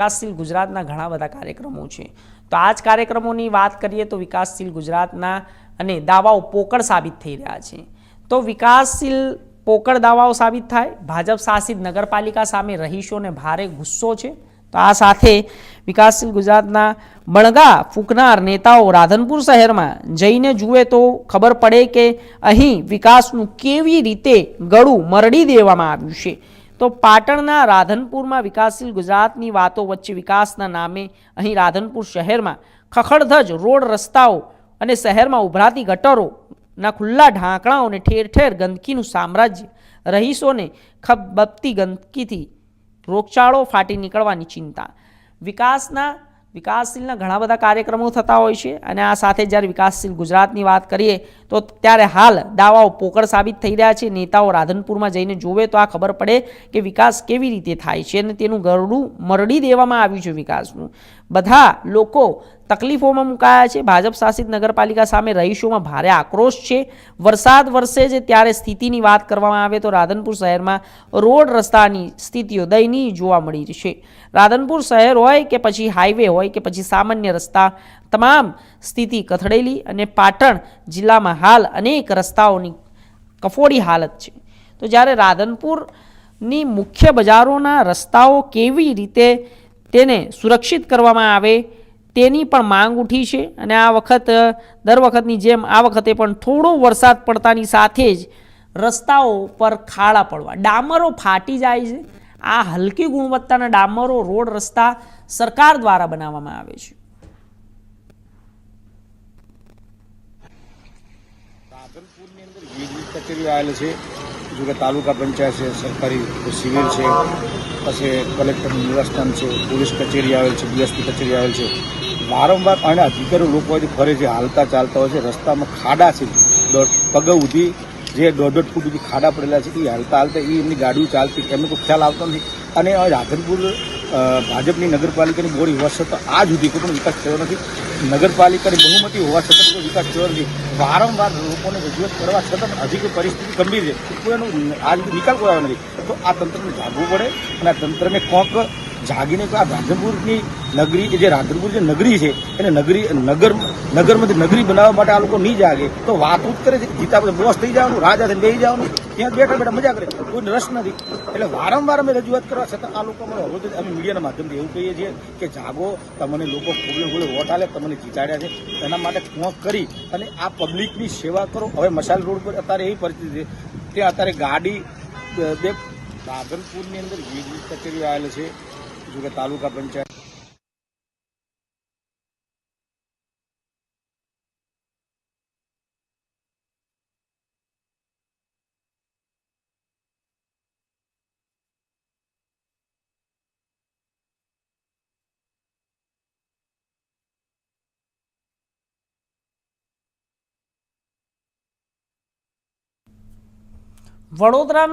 વિકાસશીલ ગુજરાતના ઘણા બધા કાર્યક્રમો છે. તો આ જ કાર્યક્રમોની વાત કરીએ તો વિકાસશીલ ગુજરાતના અને દાવાઓ પોકળ સાબિત થઈ રહ્યા છે. તો વિકાસશીલ પોકળ દાવાઓ સાબિત થાય, ભાજપ શાસિત નગરપાલિકા સામે રહીશોને ભારે ગુસ્સો છે. તો આ સાથે વિકાસશીલ ગુજરાતના બણગા ફૂંકનાર નેતાઓ રાધનપુર શહેરમાં જઈને જુએ તો ખબર પડે કે અહીં વિકાસનું કેવી રીતે ગળું મરડી દેવામાં આવ્યું છે. તો પાટણના રાધનપુરમાં વિકાસશીલ ગુજરાતની વાતો વચ્ચે વિકાસના નામે અહીં રાધનપુર શહેરમાં ખખડધજ, રોડ રસ્તાઓ અને શહેરમાં ઉભરાતી ગટરોના ખુલ્લા ઢાંકણાઓ અને ઠેર ઠેર ગંદકીનું સામ્રાજ્ય, રહીશોને ખબબતી ગંદકીથી રોગચાળો ફાટી નીકળવાની ચિંતા. વિકાસના વિકાસશીલના ઘણા બધા કાર્યક્રમો થતા હોય છે અને આ સાથે જ્યારે વિકાસશીલ ગુજરાતની વાત કરીએ, તો ત્યારે હાલ દાવાઓ પોકળ સાબિત થઈ રહ્યા છે. નેતાઓ રાધનપુરમાં જઈને જોવે તો આ ખબર પડે કે વિકાસ કેવી રીતે થાય છે અને તેનું ગરડું મરડી દેવામાં આવ્યું છે વિકાસનું. બધા લોકો તકલીફોમાં મુકાયા છે. ભાજપ શાસિત નગરપાલિકા સામે રહીશોમાં ભારે આક્રોશ છે. વરસાદ વરસે છે ત્યારે સ્થિતિની વાત કરવામાં આવે તો રાધનપુર શહેરમાં રોડ રસ્તાની સ્થિતિઓ દયનીય જોવા મળી છે. રાધનપુર શહેર હોય કે પછી હાઈવે હોય કે પછી સામાન્ય રસ્તા, તમામ સ્થિતિ કથળેલી અને પાટણ જિલ્લામાં હાલ અનેક રસ્તાઓની કફોડી હાલત છે. તો જ્યારે રાધનપુરની મુખ્ય બજારોના રસ્તાઓ કેવી રીતે તેને સુરક્ષિત કરવામાં આવે તેની પણ માંગ ઉઠી છે. અને આ વખત, દર વખતની જેમ આ વખતે પણ થોડો વરસાદ પડતાની સાથે જ રસ્તાઓ પર ખાડા પડવા, ડામરો ફાટી જાય છે. આ હલકી ગુણવત્તાના ડામરો રોડ રસ્તા સરકાર દ્વારા બનાવવામાં આવે છે. રાધનપુરની અંદર આવેલી છે. જો કે તાલુકા પંચાયત છે, સરકારી સિવિલ છે, પછી કલેક્ટર નિવાસસ્થાન છે, પોલીસ કચેરી આવેલ છે બીએસપી કચેરી આવેલ છે. વારંવાર અને અધિકારીઓ લોકો જે ફરે છે, હાલતા ચાલતા હોય છે, રસ્તામાં ખાડા છે. પગ સુધી જે દોઢ દોઢ ફૂટ સુધી ખાડા પડેલા છે, એ હાલતા હાલતા એ એમની ગાડીઓ ચાલતી, એમને કોઈ ખ્યાલ આવતો નથી. અને રાધનપુર ભાજપની નગરપાલિકાની બોડી હોવા છતાં આજ સુધી કોઈ પણ વિકાસ થયો નથી. નગરપાલિકાની બહુમતી હોવા છતાં કોઈ વિકાસ થયો નથી. વારંવાર લોકોને રજૂઆત કરવા છતાં હજી કોઈ પરિસ્થિતિ ગંભીર છે. કોઈ એનો આજ સુધી નિકાલ કરાયો નથી. તો આ તંત્રને જાગવું પડે અને આ તંત્રને કોંક જાગીને આ રાધનપુરની નગરી, જે રાધનપુર જે નગરી છે, એને નગરી, નગર, નગરમાંથી નગરી બનાવવા માટે આ લોકો નહીં જાગે. તો વાત જ કરે છે. જીતા બોસ થઈ જવાનું, રાજા થઈને બેસી જવાનું. ત્યાં બેઠા બેઠા મજા કરે. કોઈ રસ નથી. એટલે વારંવાર અમે રજૂઆત કરવા છતાં આ લોકો અમે હવે અમે મીડિયાના માધ્યમથી એવું કહીએ છીએ કે જાગો, તમને લોકો ફૂલે ફૂલે વોટ આલે, તમને જીતાડ્યા છે. એના માટે કોંક કરી અને આ પબ્લિકની સેવા કરો. હવે મશાલ રોડ પર અત્યારે એવી પરિસ્થિતિ છે. કે અત્યારે ગાડી બે રાધનપુરની અંદર વીજ કચેરીઓ આવેલી છે. જો કે તાલુકા પંચાયત વડોદરાના